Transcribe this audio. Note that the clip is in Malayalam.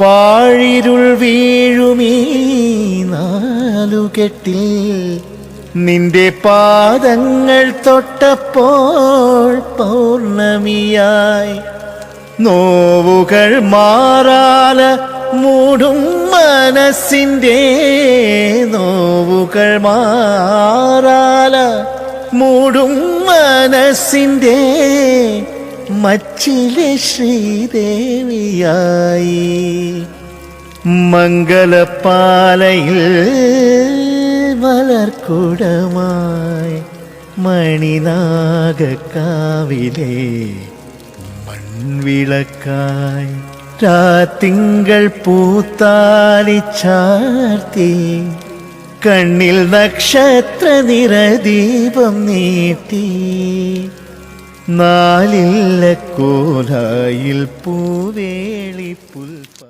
പാഴിരുൾ വീഴുമീ നാലുകെട്ടിൽ. നിന്റെ പാദങ്ങൾ തൊട്ടപ്പോൾ പൗർണമിയായി. നോവുകൾ മാറാല മൂടും മനസ്സിന്റെ നോവുകൾ മാറാല മൂടും മനസ്സിന്റെ മച്ചിലെ ശ്രീദേവിയായി. മംഗലപ്പാലയിൽ വളർക്കുടമായി മണിനാഗക്കാവിലെ മൺവിളക്കായി രാത്തിങ്കൾ പൂത്താലി ചാർത്തി കണ്ണിൽ നക്ഷത്ര നിറദീപം നീട്ടി നാലില്ല കോലായിൽ പൂവേളി പുൽ